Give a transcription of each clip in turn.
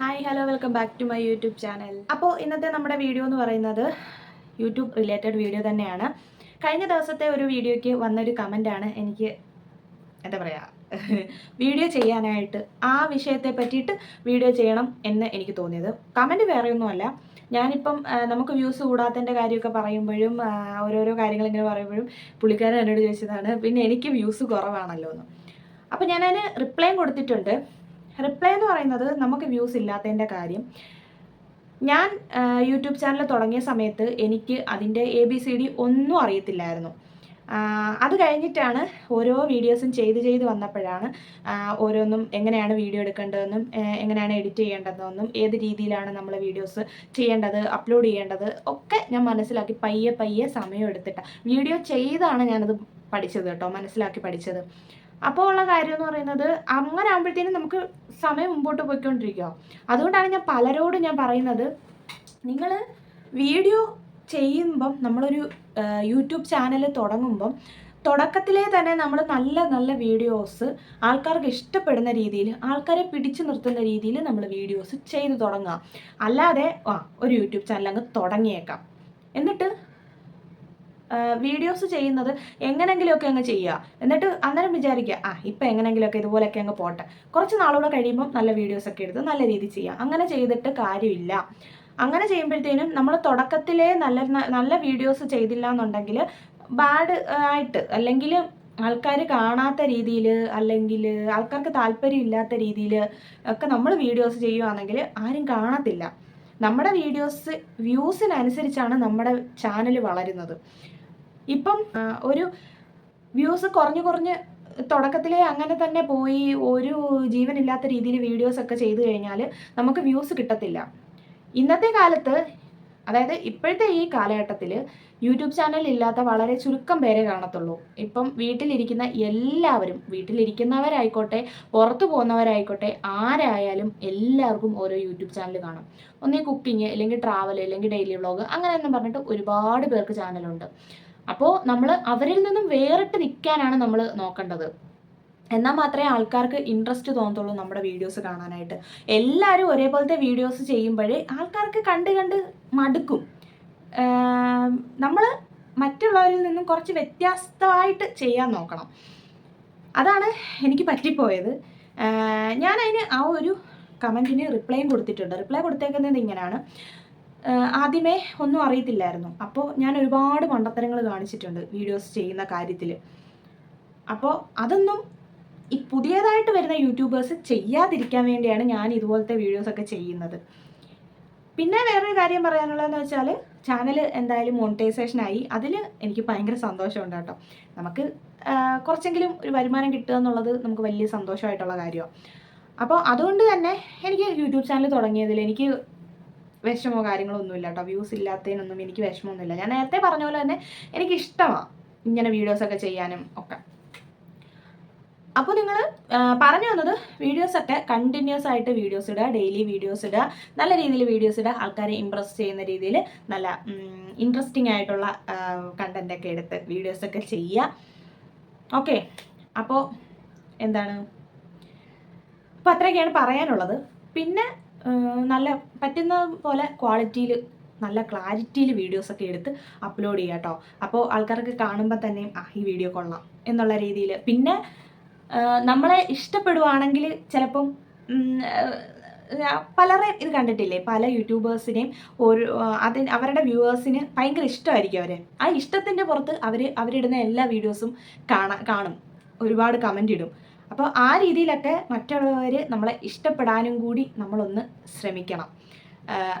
Hi hello welcome back to my YouTube channel. അപ്പോൾ ഇന്നത്തെ നമ്മുടെ വീഡിയോ എന്ന് പറയുന്നത് യൂട്യൂബ് റിലേറ്റഡ് വീഡിയോ തന്നെയാണ്. കഴിഞ്ഞ ദിവസത്തെ ഒരു വീഡിയോയ്ക്ക് വന്നൊരു കമന്റാണ് എനിക്ക് എന്താ പറയുക വീഡിയോ ചെയ്യാനായിട്ട് ആ വിഷയത്തെ പറ്റിയിട്ട് വീഡിയോ ചെയ്യണം എന്ന് എനിക്ക് തോന്നിയത്. കമന്റ് വേറെ ഒന്നുമല്ല ഞാനിപ്പം നമുക്ക് വ്യൂസ് കൂടാത്തതിന്റെ കാര്യമൊക്കെ പറയുമ്പോഴും ഓരോരോ കാര്യങ്ങൾ ഇങ്ങനെ പറയുമ്പോഴും പുള്ളിക്കാരൻ എന്നോട് ചോദിച്ചതാണ് പിന്നെ എനിക്ക് വ്യൂസ് കുറവാണല്ലോ എന്ന് അപ്പോൾ ഞാനതിന് റിപ്ലൈയും കൊടുത്തിട്ടുണ്ട്. റിപ്ലൈ എന്ന് പറയുന്നത് നമുക്ക് വ്യൂസ് ഇല്ലാത്തതിന്റെ കാര്യം. ഞാൻ യൂട്യൂബ് ചാനൽ തുടങ്ങിയ സമയത്ത് എനിക്ക് അതിന്റെ എ ബി സി ഡി ഒന്നും അറിയത്തില്ലായിരുന്നു. അത് കഴിഞ്ഞിട്ടാണ് ഓരോ വീഡിയോസും ചെയ്ത് ചെയ്ത് വന്നപ്പോഴാണ് ഓരോന്നും എങ്ങനെയാണ് വീഡിയോ എടുക്കേണ്ടതെന്നും എങ്ങനെയാണ് എഡിറ്റ് ചെയ്യേണ്ടതെന്നും ഏത് രീതിയിലാണ് നമ്മൾ വീഡിയോസ് ചെയ്യേണ്ടത് അപ്ലോഡ് ചെയ്യേണ്ടത് ഒക്കെ ഞാൻ മനസ്സിലാക്കി പയ്യെ പയ്യെ സമയം എടുത്തിട്ടാണ് വീഡിയോ ചെയ്താണ് ഞാനത് പഠിച്ചത് കേട്ടോ മനസ്സിലാക്കി പഠിച്ചത്. അപ്പോൾ ഉള്ള കാര്യം എന്ന് പറയുന്നത് അങ്ങനെ ആകുമ്പോഴത്തേനും നമുക്ക് സമയം മുമ്പോട്ട് പോയിക്കൊണ്ടിരിക്കുക അതുകൊണ്ടാണ് ഞാൻ പലരോടും ഞാൻ പറയുന്നത് നിങ്ങൾ വീഡിയോ ചെയ്യുമ്പം നമ്മളൊരു യൂട്യൂബ് ചാനൽ തുടങ്ങുമ്പം തുടക്കത്തിലെ തന്നെ നമ്മൾ നല്ല നല്ല വീഡിയോസ് ആൾക്കാർക്ക് ഇഷ്ടപ്പെടുന്ന രീതിയിൽ ആൾക്കാരെ പിടിച്ചു നിർത്തുന്ന രീതിയിൽ നമ്മൾ വീഡിയോസ് ചെയ്തു തുടങ്ങുക അല്ലാതെ ആ ഒരു യൂട്യൂബ് ചാനൽ അങ്ങ് തുടങ്ങിയേക്കാം. എന്നിട്ട് വീഡിയോസ് ചെയ്യുന്നത് എങ്ങനെങ്കിലുമൊക്കെ അങ്ങ് ചെയ്യുക. എന്നിട്ട് അന്നേരം വിചാരിക്കുക ആ ഇപ്പം എങ്ങനെങ്കിലുമൊക്കെ ഇതുപോലെയൊക്കെ അങ്ങ് പോട്ടെ. കുറച്ച് നാളുകൂടെ കഴിയുമ്പോൾ നല്ല വീഡിയോസ് ഒക്കെ എടുത്ത് നല്ല രീതിയിൽ ചെയ്യാം. അങ്ങനെ ചെയ്തിട്ട് കാര്യമില്ല. അങ്ങനെ ചെയ്യുമ്പോഴത്തേനും നമ്മൾ തുടക്കത്തിലേ നല്ല നല്ല വീഡിയോസ് ചെയ്തില്ല എന്നുണ്ടെങ്കിൽ ബാഡ് ആയിട്ട് അല്ലെങ്കിൽ ആൾക്കാർ കാണാത്ത രീതിയിൽ അല്ലെങ്കിൽ ആൾക്കാർക്ക് താല്പര്യം ഇല്ലാത്ത രീതിയിൽ ഒക്കെ നമ്മൾ വീഡിയോസ് ചെയ്യുകയാണെങ്കിൽ ആരും കാണത്തില്ല. നമ്മുടെ വീഡിയോസ് വ്യൂസിനനുസരിച്ചാണ് നമ്മുടെ ചാനൽ വളരുന്നത്. ഇപ്പം ഒരു വ്യൂസ് കുറഞ്ഞു കുറഞ്ഞ് തുടക്കത്തിലേ അങ്ങനെ തന്നെ പോയി ഒരു ജീവനില്ലാത്ത രീതിയിൽ വീഡിയോസ് ഒക്കെ ചെയ്തു കഴിഞ്ഞാൽ നമുക്ക് വ്യൂസ് കിട്ടത്തില്ല. ഇന്നത്തെ കാലത്ത് അതായത് ഇപ്പോഴത്തെ ഈ കാലഘട്ടത്തിൽ യൂട്യൂബ് ചാനൽ ഇല്ലാത്ത വളരെ ചുരുക്കം പേരെ കാണത്തുള്ളൂ. ഇപ്പം വീട്ടിലിരിക്കുന്ന എല്ലാവരും വീട്ടിലിരിക്കുന്നവരായിക്കോട്ടെ പുറത്തു പോകുന്നവരായിക്കോട്ടെ ആരായാലും എല്ലാവർക്കും ഓരോ യൂട്യൂബ് ചാനൽ കാണും. ഒന്നീ കുക്കിംഗ് അല്ലെങ്കിൽ ട്രാവൽ അല്ലെങ്കിൽ ഡെയിലി വ്ളോഗ് അങ്ങനെയൊന്നും പറഞ്ഞിട്ട് ഒരുപാട് പേർക്ക് ചാനലുണ്ട്. അപ്പോൾ നമ്മൾ അവരിൽ നിന്നും വേറിട്ട് നിൽക്കാനാണ് നമ്മൾ നോക്കേണ്ടത്. എന്നാൽ മാത്രമേ ആൾക്കാർക്ക് ഇൻട്രസ്റ്റ് തോന്നത്തുള്ളൂ നമ്മുടെ വീഡിയോസ് കാണാനായിട്ട്. എല്ലാവരും ഒരേപോലത്തെ വീഡിയോസ് ചെയ്യുമ്പോഴേ ആൾക്കാർക്ക് കണ്ട് കണ്ട് മടുക്കും. നമ്മൾ മറ്റുള്ളവരിൽ നിന്നും കുറച്ച് വ്യത്യസ്തമായിട്ട് ചെയ്യാൻ നോക്കണം. അതാണ് എനിക്ക് പറ്റിപ്പോയത്. ഞാൻ ഞാനതിന് ആ ഒരു കമന്റിന് റിപ്ലൈയും കൊടുത്തിട്ടുണ്ട്. റിപ്ലൈ കൊടുത്തേക്കുന്നത് ഇങ്ങനെയാണ്. ആദ്യമേ ഒന്നും അറിയത്തില്ലായിരുന്നു. അപ്പോൾ ഞാൻ ഒരുപാട് മണ്ടത്തരങ്ങൾ കാണിച്ചിട്ടുണ്ട് വീഡിയോസ് ചെയ്യുന്ന കാര്യത്തിൽ അപ്പോൾ അതൊന്നും ഈ പുതിയതായിട്ട് വരുന്ന യൂട്യൂബേഴ്സ് ചെയ്യാതിരിക്കാൻ വേണ്ടിയാണ് ഞാൻ ഇതുപോലത്തെ വീഡിയോസൊക്കെ ചെയ്യുന്നത്. പിന്നെ വേറൊരു കാര്യം പറയാനുള്ളതെന്ന് വെച്ചാൽ ചാനൽ എന്തായാലും മോണിറ്റൈസേഷൻ ആയി. അതിൽ എനിക്ക് ഭയങ്കര സന്തോഷമുണ്ട് കേട്ടോ. നമുക്ക് കുറച്ചെങ്കിലും ഒരു വരുമാനം കിട്ടുക എന്നുള്ളത് നമുക്ക് വലിയ സന്തോഷമായിട്ടുള്ള കാര്യമാണ് അപ്പോൾ അതുകൊണ്ട് തന്നെ എനിക്ക് യൂട്യൂബ് ചാനൽ തുടങ്ങിയതിൽ എനിക്ക് വിഷമോ കാര്യങ്ങളോ ഒന്നുമില്ല കേട്ടോ. വ്യൂസ് ഇല്ലാത്തതിനൊന്നും എനിക്ക് വിഷമമൊന്നുമില്ല. ഞാൻ നേരത്തെ പറഞ്ഞ പോലെ തന്നെ എനിക്ക് ഇഷ്ടമാണ് ഇങ്ങനെ വീഡിയോസൊക്കെ ചെയ്യാനും ഒക്കെ. അപ്പോൾ നിങ്ങൾ പറഞ്ഞു വന്നത് വീഡിയോസൊക്കെ കണ്ടിന്യൂസ് ആയിട്ട് വീഡിയോസ് ഇടുക ഡെയിലി വീഡിയോസ് ഇടുക നല്ല രീതിയിൽ വീഡിയോസ് ഇടുക ആൾക്കാരെ ഇമ്പ്രസ് ചെയ്യുന്ന രീതിയിൽ നല്ല ഇൻട്രസ്റ്റിംഗ് ആയിട്ടുള്ള കണ്ടന്റൊക്കെ എടുത്ത് വീഡിയോസൊക്കെ ചെയ്യുക. ഓക്കെ അപ്പോൾ എന്താണ്? അപ്പോൾ അത്രയൊക്കെയാണ് പറയാനുള്ളത്. പിന്നെ നല്ല പറ്റുന്ന പോലെ ക്വാളിറ്റിയിൽ നല്ല ക്ലാരിറ്റിയിൽ വീഡിയോസൊക്കെ എടുത്ത് അപ്ലോഡ് ചെയ്യുക കേട്ടോ അപ്പോൾ ആൾക്കാർക്ക് കാണുമ്പോൾ തന്നെയും ആ ഈ വീഡിയോ കൊള്ളാം എന്നുള്ള രീതിയിൽ. പിന്നെ നമ്മളെ ഇഷ്ടപ്പെടുവാണെങ്കിൽ ചിലപ്പം പലരെ ഇത് കണ്ടിട്ടില്ലേ? പല യൂട്യൂബേഴ്സിനെയും ഒരു അതിന് അവരുടെ വ്യൂവേഴ്സിന് ഭയങ്കര ഇഷ്ടമായിരിക്കും അവരെ. ആ ഇഷ്ടത്തിന്റെ പുറത്ത് അവർ അവരിടുന്ന എല്ലാ വീഡിയോസും കാണാ കാണും. ഒരുപാട് കമന്റ് ഇടും. അപ്പോൾ ആ രീതിയിലൊക്കെ മറ്റുള്ളവർ നമ്മളെ ഇഷ്ടപ്പെടാനും കൂടി നമ്മളൊന്ന് ശ്രമിക്കണം.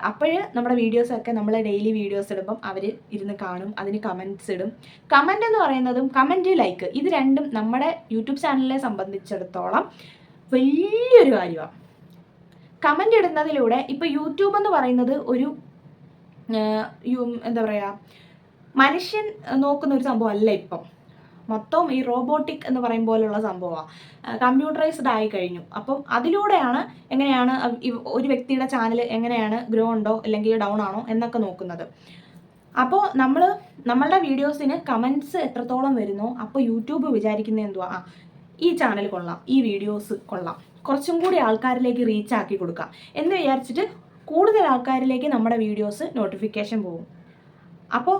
അപ്പോഴ് നമ്മുടെ വീഡിയോസൊക്കെ നമ്മൾ ഡെയിലി വീഡിയോസ് ഇടുമ്പം അവർ ഇരുന്ന് കാണും അതിന് കമന്റ്സ് ഇടും. കമന്റ് എന്ന് പറയുന്നതും കമന്റ് ലൈക്ക് ഇത് രണ്ടും നമ്മുടെ യൂട്യൂബ് ചാനലിനെ സംബന്ധിച്ചിടത്തോളം വലിയൊരു കാര്യമാണ് കമന്റ് ഇടുന്നതിലൂടെ ഇപ്പോൾ യൂട്യൂബ് എന്ന് പറയുന്നത് ഒരു എന്താ പറയുക മനുഷ്യൻ നോക്കുന്ന ഒരു സംഭവം അല്ല ഇപ്പം. മൊത്തം ഈ റോബോട്ടിക് എന്ന് പറയും പോലുള്ള സംഭവമാണ് കമ്പ്യൂട്ടറൈസ്ഡ് ആയി കഴിഞ്ഞു. അപ്പം അതിലൂടെയാണ് എങ്ങനെയാണ് ഒരു വ്യക്തിയുടെ ചാനൽ എങ്ങനെയാണ് ഗ്രോ ഉണ്ടോ അല്ലെങ്കിൽ ഡൗൺ ആണോ എന്നൊക്കെ നോക്കുന്നത്. അപ്പോൾ നമ്മൾ നമ്മളുടെ വീഡിയോസിന് കമൻസ് എത്രത്തോളം വരുന്നോ അപ്പോൾ യൂട്യൂബ് വിചാരിക്കുന്നത് എന്തുവാ? ആ ഈ ചാനൽ കൊള്ളാം ഈ വീഡിയോസ് കൊള്ളാം. കുറച്ചും കൂടി ആൾക്കാരിലേക്ക് റീച്ച് ആക്കി കൊടുക്കാം എന്ന് വിചാരിച്ചിട്ട് കൂടുതൽ ആൾക്കാരിലേക്ക് നമ്മുടെ വീഡിയോസ് നോട്ടിഫിക്കേഷൻ പോകും. അപ്പോൾ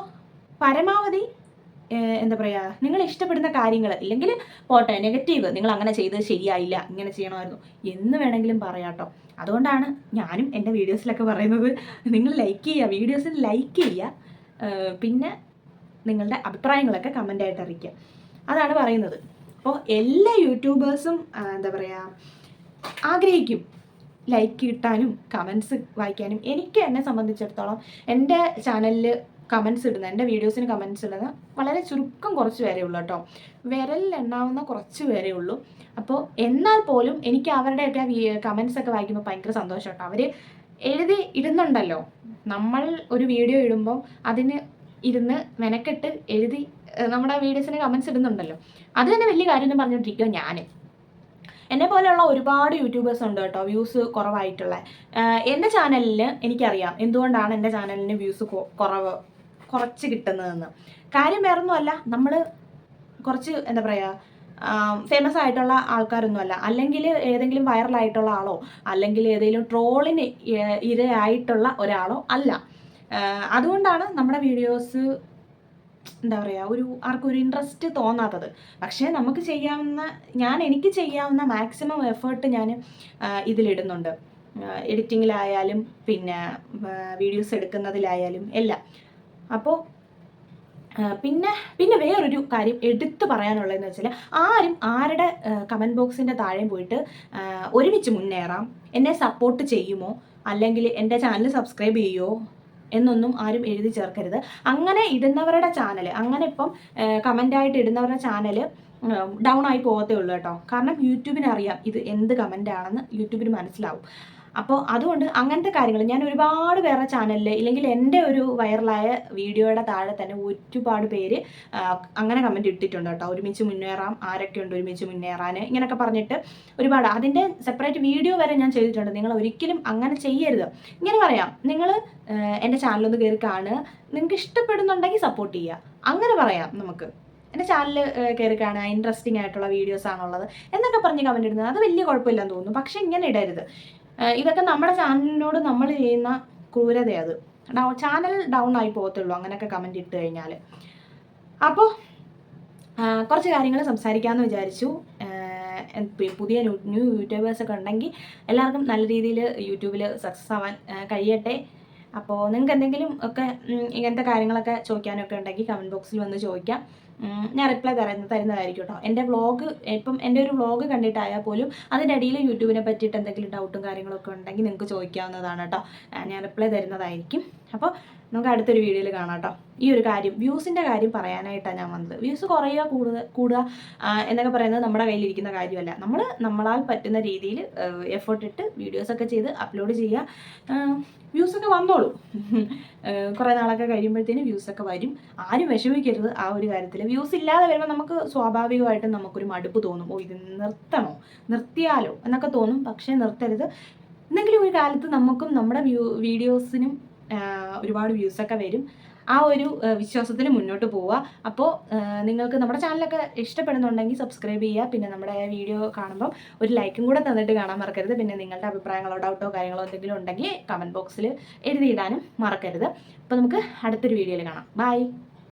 പരമാവധി എന്താ പറയുക നിങ്ങൾ ഇഷ്ടപ്പെടുന്ന കാര്യങ്ങൾ ഇല്ലെങ്കിൽ പോട്ടെ നെഗറ്റീവ് നിങ്ങൾ അങ്ങനെ ചെയ്തത് ശരിയായില്ല ഇങ്ങനെ ചെയ്യണമായിരുന്നു എന്ന് വേണമെങ്കിലും പറയാട്ടോ. അതുകൊണ്ടാണ് ഞാനും എന്റെ വീഡിയോസിലൊക്കെ പറയുന്നത് നിങ്ങൾ ലൈക്ക് ചെയ്യുക വീഡിയോസിൽ ലൈക്ക് ചെയ്യുക പിന്നെ നിങ്ങളുടെ അഭിപ്രായങ്ങളൊക്കെ കമന്റായിട്ട് അറിയിക്കുക. അതാണ് പറയുന്നത്. അപ്പോൾ എല്ലാ യൂട്യൂബേഴ്സും എന്താ പറയുക ആഗ്രഹിക്കും. ലൈക്ക് കിട്ടാനും കമൻസ് വായിക്കാനും എനിക്ക് എന്നെ സംബന്ധിച്ചിടത്തോളം എന്റെ ചാനലിൽ കമൻസ് ഇടുന്ന എന്റെ വീഡിയോസിന് കമൻസ് ഇടുന്നത് വളരെ ചുരുക്കം കുറച്ച് പേരേ ഉള്ളൂ കേട്ടോ. വിരലിൽ എണ്ണാവുന്ന കുറച്ച് പേരേ ഉള്ളൂ. അപ്പോൾ എന്നാൽ പോലും എനിക്ക് അവരുടെയൊക്കെ കമൻസ് ഒക്കെ വായിക്കുമ്പോൾ ഭയങ്കര സന്തോഷം കേട്ടോ. അവർ എഴുതി ഇടുന്നുണ്ടല്ലോ. നമ്മൾ ഒരു വീഡിയോ ഇടുമ്പോൾ അതിന് ഇരുന്ന് മെനക്കെട്ട് എഴുതി നമ്മുടെ വീഡിയോസിന് കമൻസ് ഇടുന്നുണ്ടല്ലോ. അത് തന്നെ വലിയ കാര്യം എന്ന് പറഞ്ഞുകൊണ്ടിരിക്കുക ഞാൻ എന്നെ പോലെയുള്ള ഒരുപാട് യൂട്യൂബേഴ്സ് ഉണ്ട് കേട്ടോ വ്യൂസ് കുറവായിട്ടുള്ള. എന്റെ ചാനലിൽ എനിക്കറിയാം എന്തുകൊണ്ടാണ് എന്റെ ചാനലിന് വ്യൂസ് കുറവ് കുറച്ച് കിട്ടുന്നതെന്ന്. കാര്യം വേറൊന്നുമല്ല നമ്മൾ കുറച്ച് എന്താ പറയുക ഫേമസ് ആയിട്ടുള്ള ആൾക്കാരൊന്നുമല്ല. അല്ലെങ്കിൽ ഏതെങ്കിലും വൈറലായിട്ടുള്ള ആളോ അല്ലെങ്കിൽ ഏതെങ്കിലും ട്രോളിന് ഇരയായിട്ടുള്ള ഒരാളോ അല്ല. അതുകൊണ്ടാണ് നമ്മുടെ വീഡിയോസ് എന്താ പറയുക ഒരു ആർക്കും ഒരു ഇൻട്രസ്റ്റ് തോന്നാത്തത്. പക്ഷേ നമുക്ക് ചെയ്യാവുന്ന ഞാൻ എനിക്ക് ചെയ്യാവുന്ന മാക്സിമം എഫേർട്ട് ഞാൻ ഇതിലിടുന്നുണ്ട്. എഡിറ്റിങ്ങിലായാലും പിന്നെ വീഡിയോസ് എടുക്കുന്നതിലായാലും എല്ലാം. അപ്പോൾ പിന്നെ പിന്നെ വേറൊരു കാര്യം എടുത്തു പറയാനുള്ളതെന്ന് വെച്ചാൽ ആരും ആരുടെ കമന്റ് ബോക്സിന്റെ താഴെ പോയിട്ട് ഒരുമിച്ച് മുന്നേറാം. എന്നെ സപ്പോർട്ട് ചെയ്യുമോ? അല്ലെങ്കിൽ എന്റെ ചാനൽ സബ്സ്ക്രൈബ് ചെയ്യുമോ എന്നൊന്നും ആരും എഴുതി ചേർക്കരുത്. അങ്ങനെ ഇടുന്നവരുടെ ചാനൽ അങ്ങനെ ഇപ്പം കമന്റായിട്ട് ഇടുന്നവരുടെ ചാനൽ ഡൗൺ ആയി പോകത്തേ ഉള്ളൂ കേട്ടോ. കാരണം യൂട്യൂബിന് അറിയാം ഇത് എന്ത് കമന്റ് ആണെന്ന് യൂട്യൂബിന് മനസ്സിലാവും. അപ്പോൾ അതുകൊണ്ട് അങ്ങനത്തെ കാര്യങ്ങൾ ഞാൻ ഒരുപാട് വേറെ ചാനലിൽ ഇല്ലെങ്കിൽ എന്റെ ഒരു വൈറലായ വീഡിയോയുടെ താഴെ തന്നെ ഒരുപാട് പേര് അങ്ങനെ കമന്റ് ഇട്ടിട്ടുണ്ട് കേട്ടോ. ഒരുമിച്ച് മുന്നേറാം ആരൊക്കെ ഉണ്ട് ഒരുമിച്ച് മുന്നേറാൻ ഇങ്ങനെയൊക്കെ പറഞ്ഞിട്ട് ഒരുപാട്. അതിന്റെ സെപ്പറേറ്റ് വീഡിയോ വരെ ഞാൻ ചെയ്തിട്ടുണ്ട്. നിങ്ങൾ ഒരിക്കലും അങ്ങനെ ചെയ്യരുത്. ഇങ്ങനെ പറയാം. നിങ്ങൾ എന്റെ ചാനലൊന്ന് കയറി കാണുക. നിങ്ങൾക്ക് ഇഷ്ടപ്പെടുന്നുണ്ടെങ്കിൽ സപ്പോർട്ട് ചെയ്യുക. അങ്ങനെ പറയാം നമുക്ക്. എന്റെ ചാനൽ കയറി കാണുക. ഇൻട്രസ്റ്റിംഗ് ആയിട്ടുള്ള വീഡിയോസ് ആണുള്ളത്. എന്നൊക്കെ പറഞ്ഞ് കമന്റ് ഇടുന്നത്. അത് വലിയ കുഴപ്പമില്ലെന്ന് തോന്നുന്നു. പക്ഷേ ഇങ്ങനെ ഇടരുത്. ഇതൊക്കെ നമ്മുടെ ചാനലിനോട് നമ്മൾ ചെയ്യുന്ന ക്രൂരതയത്. ഡൗ ചാനൽ ഡൗൺ ആയി പോകത്തുള്ളൂ അങ്ങനെയൊക്കെ കമന്റ് ഇട്ട് കഴിഞ്ഞാൽ അപ്പോൾ കുറച്ച് കാര്യങ്ങൾ സംസാരിക്കാമെന്ന് വിചാരിച്ചു. പുതിയ ന്യൂ യൂട്യൂബേഴ്സൊക്കെ ഉണ്ടെങ്കിൽ എല്ലാവർക്കും നല്ല രീതിയിൽ യൂട്യൂബിൽ സക്സസ് ആവാൻ കഴിയട്ടെ. അപ്പോൾ നിങ്ങൾക്ക് എന്തെങ്കിലും ഒക്കെ ഇങ്ങനത്തെ കാര്യങ്ങളൊക്കെ ചോദിക്കാനൊക്കെ ഉണ്ടെങ്കിൽ കമന്റ് ബോക്സിൽ വന്ന് ചോദിക്കാം. ഞാൻ റിപ്ലൈ തരുന്ന തരുന്നതായിരിക്കും കേട്ടോ എന്റെ വ്ളോഗ് ഇപ്പം എന്റെ ഒരു വ്ളോഗ് കണ്ടിട്ടായാൽ പോലും അതിന്റെ അടിയിൽ യൂട്യൂബിനെ പറ്റിയിട്ട് എന്തെങ്കിലും ഡൗട്ടും കാര്യങ്ങളൊക്കെ ഉണ്ടെങ്കിൽ നിങ്ങൾക്ക് ചോദിക്കാവുന്നതാണ് കേട്ടോ ഞാൻ റിപ്ലൈ തരുന്നതായിരിക്കും. അപ്പോൾ നമുക്ക് അടുത്തൊരു വീഡിയോയിൽ കാണാം കേട്ടോ ഈ ഒരു കാര്യം വ്യൂസിന്റെ കാര്യം പറയാനായിട്ടാണ് ഞാൻ വന്നത്. വ്യൂസ് കുറയുക കൂടുക കൂടുക എന്നൊക്കെ പറയുന്നത് നമ്മുടെ കയ്യിലിരിക്കുന്ന കാര്യമല്ല. നമ്മൾ നമ്മളാൽ പറ്റുന്ന രീതിയിൽ എഫേർട്ട് ഇട്ട് വീഡിയോസൊക്കെ ചെയ്ത് അപ്ലോഡ് ചെയ്യുക വ്യൂസൊക്കെ വന്നോളൂ. കുറേ നാളൊക്കെ കഴിയുമ്പോഴത്തേന് വ്യൂസൊക്കെ വരും. ആരും വിഷമിക്കരുത് ആ ഒരു കാര്യത്തിൽ വ്യൂസ് ഇല്ലാതെ വരുമ്പോൾ നമുക്ക് സ്വാഭാവികമായിട്ടും നമുക്കൊരു മടുപ്പ് തോന്നും. ഓ ഇത് നിർത്തണോ? നിർത്തിയാലോ? എന്നൊക്കെ തോന്നും. പക്ഷേ നിർത്തരുത്. എന്തെങ്കിലും ഒരു കാലത്ത് നമുക്കും നമ്മുടെ വ്യൂ വീഡിയോസിനും ഒരുപാട് വ്യൂസൊക്കെ വരും. ആ ഒരു വിശ്വാസത്തിൽ മുന്നോട്ട് പോവുക. അപ്പോൾ നിങ്ങൾക്ക് നമ്മുടെ ചാനലൊക്കെ ഇഷ്ടപ്പെടുന്നുണ്ടെങ്കിൽ സബ്സ്ക്രൈബ് ചെയ്യുക. പിന്നെ നമ്മുടെ വീഡിയോ കാണുമ്പം ഒരു ലൈക്കും കൂടെ തന്നിട്ട് കാണാൻ മറക്കരുത്. പിന്നെ നിങ്ങളുടെ അഭിപ്രായങ്ങളോ ഡൗട്ടോ കാര്യങ്ങളോ എന്തെങ്കിലും ഉണ്ടെങ്കിൽ കമന്റ് ബോക്സിൽ എഴുതിയിടാനും മറക്കരുത്. അപ്പോൾ നമുക്ക് അടുത്തൊരു വീഡിയോയിൽ കാണാം. ബൈ